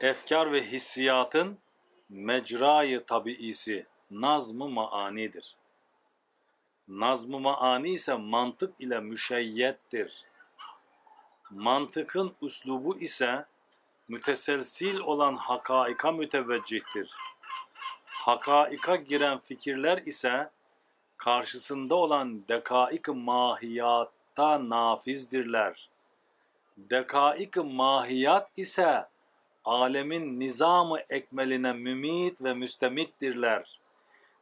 efkar ve hissiyatın mecrayı tabiisi nazm-ı maanidir. Nazm-ı maani ise mantık ile müşeyyettir. Mantıkın üslubu ise müteselsil olan hakaika müteveccihtir. Hakaika giren fikirler ise karşısında olan dekaik mahiyatta nafizdirler. Dekaik mahiyat ise alemin nizamı ekmeline mümit ve müstemittirler.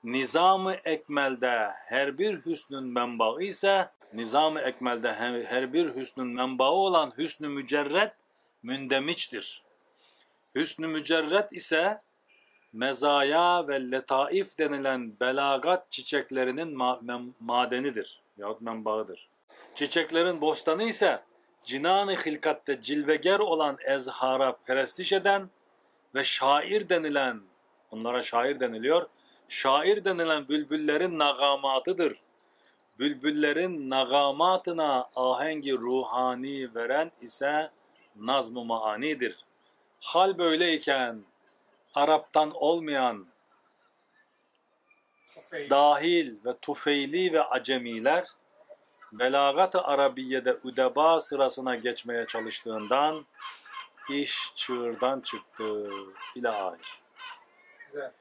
Nizamı ekmelde her bir hüsnün menbaı ise nizamı ekmelde her bir hüsnün menbaı olan hüsnü mücerret mündemiçtir. Hüsnü mücerret ise mezaya ve letaif denilen belagat çiçeklerinin ma madenidir yahut menbaıdır. Çiçeklerin bostanı ise cinan-ı hilkatte cilveger olan ezhara perestiş eden ve şair denilen, onlara şair deniliyor, şair denilen bülbüllerin nagamatıdır. Bülbüllerin nagamatına ahengi ruhani veren ise nazm-ı maanidir. Hal böyleyken Arap'tan olmayan dahil ve tufeyli ve acemiler belagat-ı Arabiye'de üdeba sırasına geçmeye çalıştığından iş çığırdan çıktı. İlahi. Güzel.